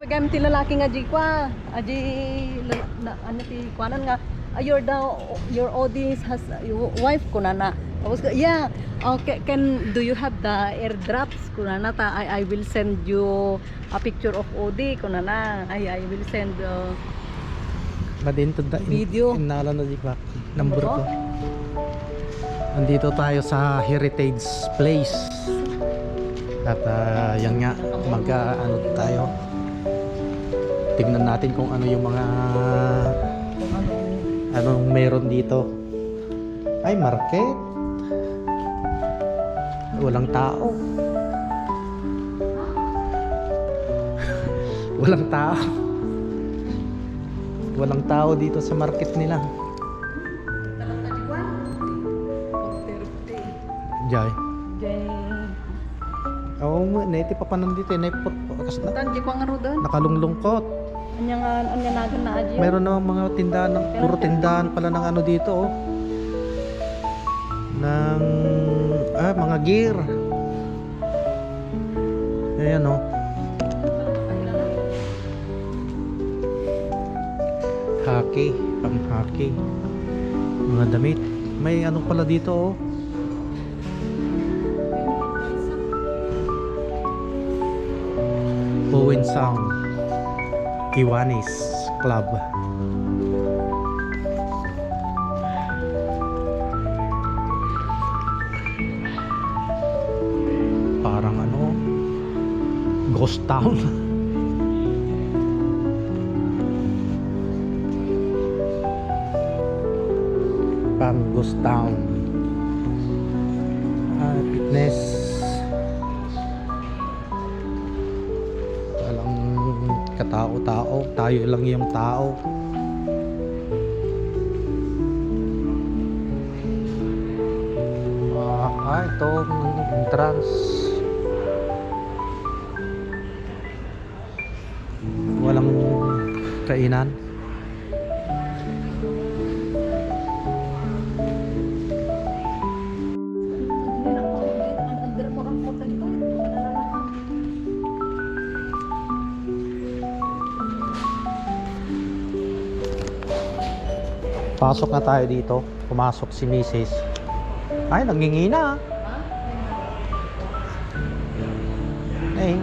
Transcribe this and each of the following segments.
Pagam ti lalaki nga di kwa, aji la- na, ano ti kwanan nga ah, your the your audience has your wife ko na na. Tapos yeah, okay, can do you have the airdrops ko na na ta I, I will send you a picture of OD ko na na. I I will send uh, Madinto da Video. Inala na di ba? Number ko. Andito tayo sa Heritage Place. At ah, yan nga, mag ah, ano tayo. Tingnan natin kung ano yung mga ano, anong meron dito. Ay, market. Walang tao. Walang tao. Walang tao dito sa market nila. Talata di kwa? 430. Jay. Jay. Oo nga, naiti pa pa nandito eh. Naipot pa kasi na, Tan di kwa nga ro doon. nakalunglungkot. Anya nga anya nagan na aji. Meron na mga tindahan, ng, puro tindahan pala ng ano dito oh. Ng, ah, mga gear. Ayan oh. Hockey, pang hockey. Mga damit. May ano pala dito oh. Owen Sound. Kiwanis Club. Parang ano, ghost town. Parang ghost town. Katao-tao. Tayo lang yung tao. Ah, ah ito entrance. Walang kainan. Pasok na tayo dito. Pumasok si Mrs. Ay, nangingina. Ha? Eh.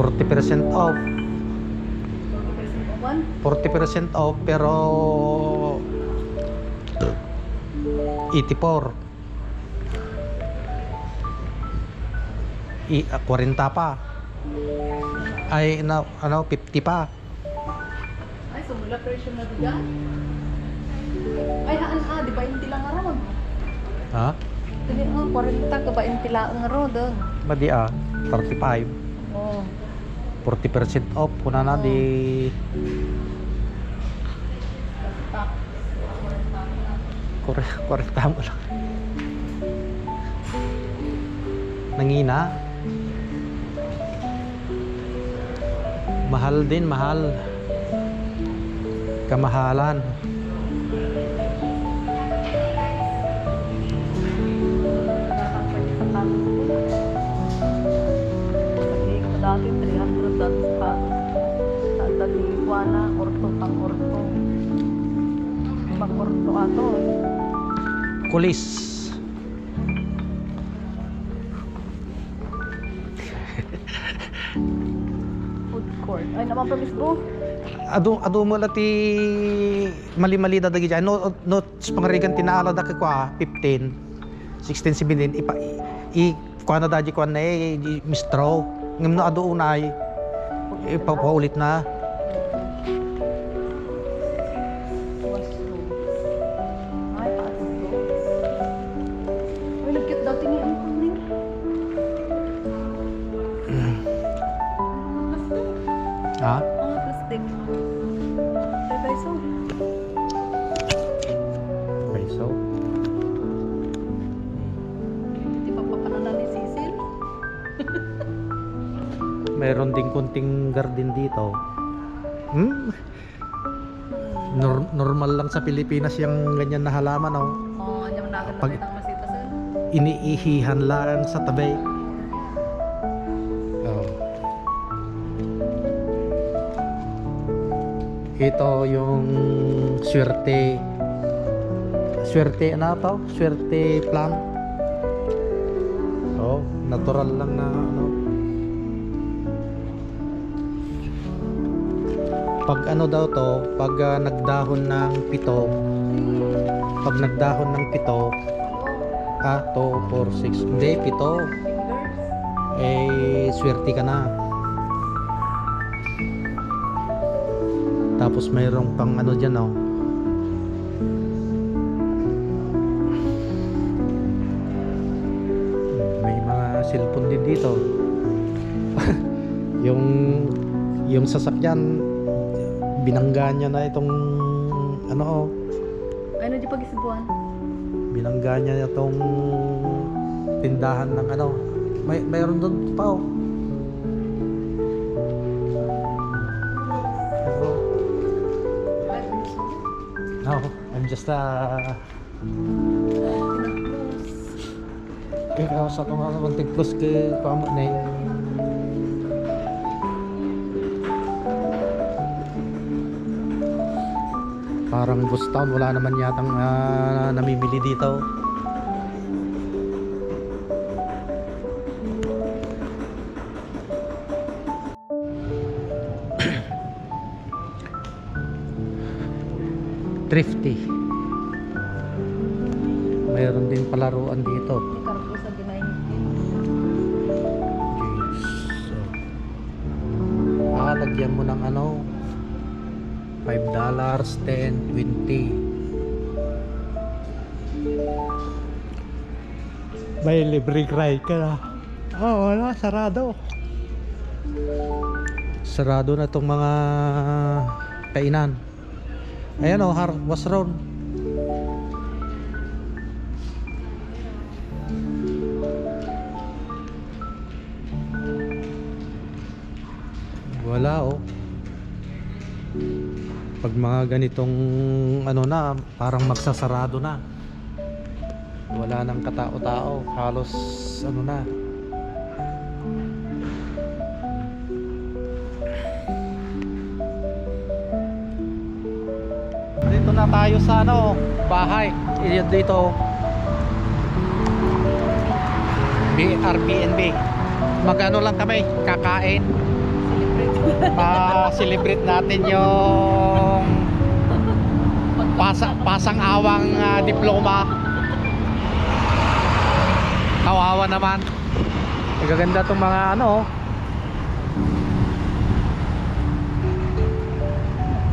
Forty percent off. 40% 40% off pero 84 I, ah, 40 pa ay na, ano 50 pa Ay, sumula presyo na diyan. Ay, haan ah, di ba yung tilang nga ron? ha Dili nga, 40 ka ba yung tila nga ron doon? madi ah 35 Oo. 40% off kuna na di Tak. kore 40 mo lang nangina mahal din mahal kamahalan dati, 300 dati sa dati iguana, orto pang orto. Pang orto ato. kulis Court. Ay, naman promise mo. adu adu mo lati mali-mali dadagi dyan no no pangarigan tinaala da kwa 15 16 17 ipa i kwa na daji kwa na eh mistro ngam no adu unay ipapaulit na ha Mga plastic. Tay tay so. okay so Di pa papananan ni Cecil. meron ding kunting garden dito hmm. Nor- normal lang sa Pilipinas yung ganyan na halaman, oh. Oh, anya man nagan Pag- Pag... masita sa. Iniihihan lang sa tabi. Ito yung swerte. Swerte ano to? Swerte plant. Oh, natural lang na ano. Pag ano daw to, pag ah, nagdahon ng pito, pag nagdahon ng pito, ah, 2, 4, 6, hindi, pito, eh, swerte ka na. Tapos mayroong pang ano dyan, oh. May mga cellphone din dito. yung yung sasakyan binangga niya na itong ano oh, Ano di pag isibuan? binangga niya itong tindahan ng ano. May mayroon doon pa oh. No, I'm just uh, ikaw sa kung ano man tigplos ke pamo na yun. Parang ghost town, wala naman yatang ah, namimili dito. Thrifty. Mayroon din palaruan dito. Ah, lagyan mo ng ano, 5 dollars, 10, 20. May libre ride ka na. Oh, wala, sarado. Sarado na itong mga kainan. Ayan oh, har was round. Wala oh. Pag mga ganitong ano na, parang magsasarado na. Wala nang katao-tao, halos ano na. Na tayo sa ano, bahay. Dito. Airbnb. Magano lang kami, kakain Celebrate. pa-celebrate natin yung pasa, pasang-awang ah, diploma. Kawawa naman. Magaganda tong mga ano. oh.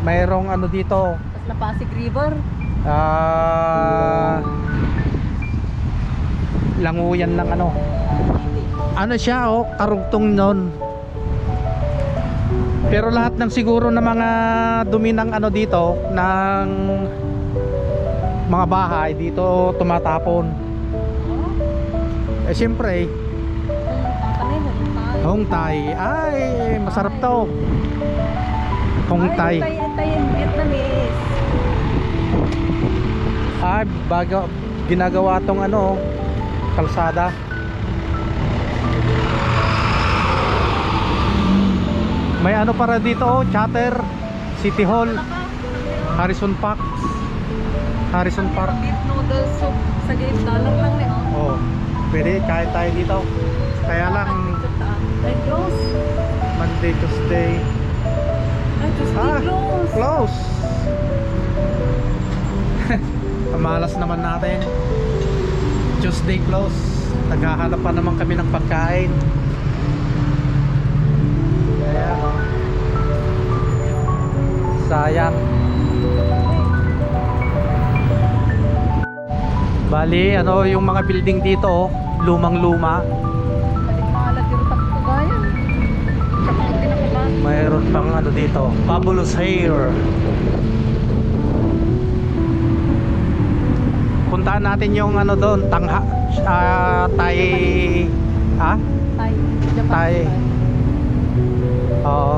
Mayroong ano dito. Na Pasig River. Ah languyan ng ano. Ano siya oh, karugtong nun. Pero lahat ng siguro ng mga dumi ng ano dito, ng mga bahay dito tumatapon. Eh siyempre, mo. Hong Thai. Ay, masarap to. Hong Thai. Ay, Vietnamese. Ay, bago ginagawa tong ano, kalsada. May ano para dito, oh, Chatter, City Hall, Harrison Park. Harrison Park. Beef noodles soup. Sa lang eh. Oh, pwede kain tayo dito. Kaya lang Ay, close. Monday, Tuesday. Ay, Tuesday Ah, close. Close. Kamalas naman natin. Tuesday close. Naghahanap pa naman kami ng pagkain. Oh. Sayang. Bali, ano yung mga building dito, oh, lumang-luma. Mayroon pang ano dito, Fabulous Hair. puntahan natin yung ano doon, Tangha, ah, uh, Tay, ha? Tay. Tay. Oo.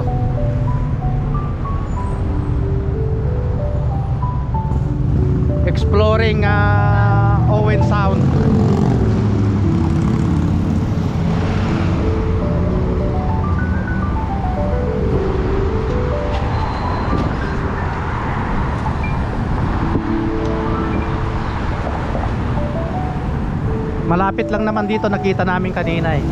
Exploring uh, Owen Sound. Malapit lang naman dito nakita namin kanina eh.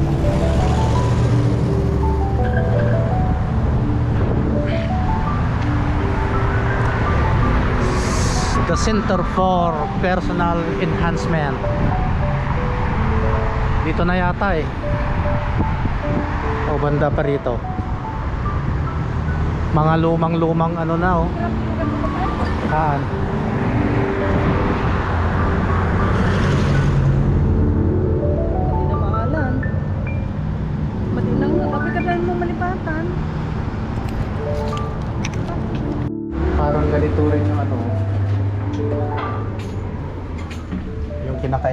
The Center for Personal Enhancement. Dito na yata eh. O banda pa rito. Mga lumang-lumang ano na oh. Saan?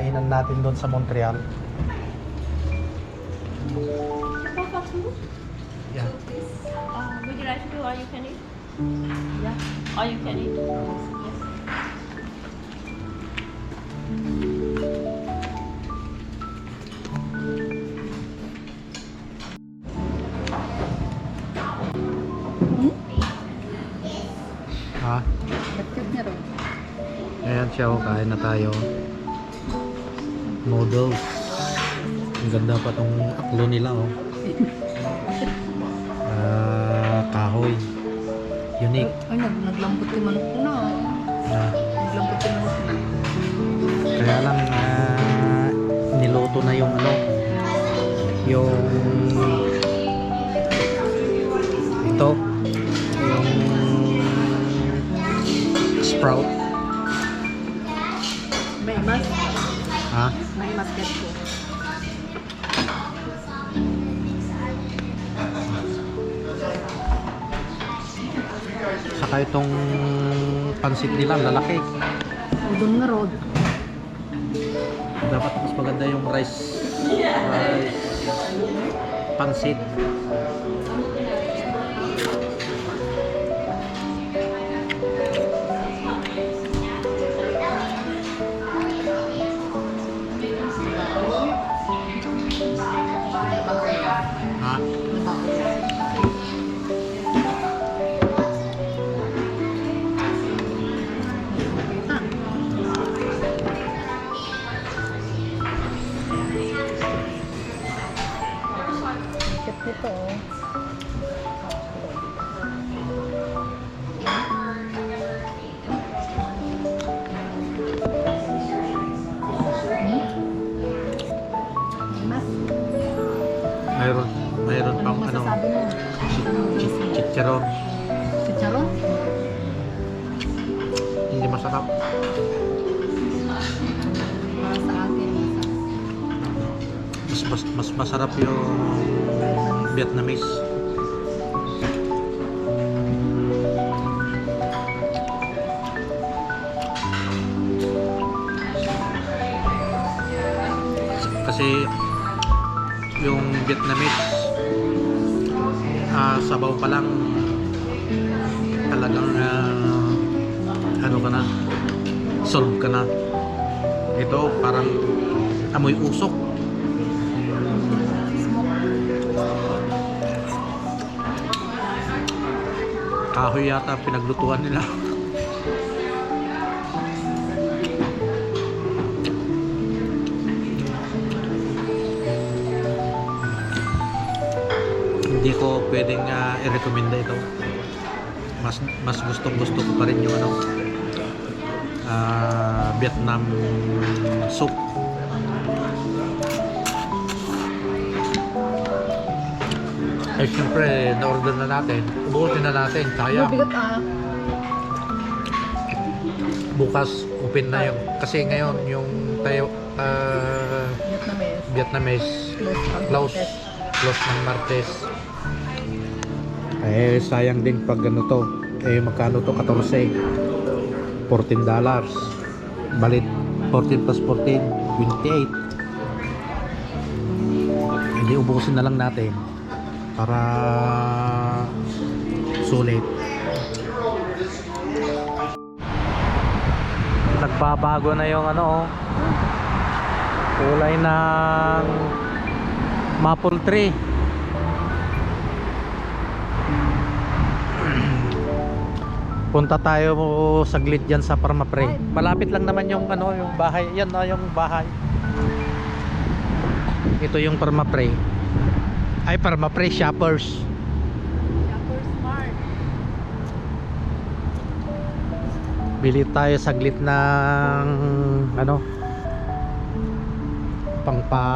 Kinakainan natin doon sa Montreal. Yeah. Uh, would you like to do all you can eat? Yeah. All you can eat? Yes. Ha? Ayan siya, oh, kain na tayo. Noodles. Ang ganda pa tong aklo nila, oh. Ah, kahoy. Unique. Ay, nag naglambot yung manok ko na. Ah, Naglambot yung manok na. kaya lang ah, niluto na yung ano, yung ito, yung sprout. Mas get ko. Saka itong pansit nila, lalaki. Udon nga road. Dapat mas maganda yung rice rice pansit. Hindi masarap. Para sa akin. Mas, mas, mas masarap yung Vietnamese. Kasi yung Vietnamese ah sabaw pa lang talagang ah, ano ka na? Solve ka na. Ito parang amoy usok. Kahoy yata pinaglutuan nila. Hindi ko pwedeng ah, i-recommenda ito. Mas mas gustong gusto ko pa rin yung ano ah, Vietnam soup. Eh syempre na-order na natin. Ubusin na natin sayang. Ah. bukas open na yung kasi ngayon yung tayo ah, Vietnamese. Vietnamese. Close. close. Close ng Martes. Eh sayang din pag ano to. Eh magkano to? 14 14 dollars. Balit 14 plus 14 28 hindi ubusin na lang natin para sulit. Nagbabago na yung ano oh. kulay ng maple tree punta tayo saglit dyan sa Parmapre malapit lang naman yung ano yung bahay. Yan na yung bahay. Ito yung Parmapre ay Parmapre shoppers. Shopper Smart. bili tayo saglit ng ano pangpa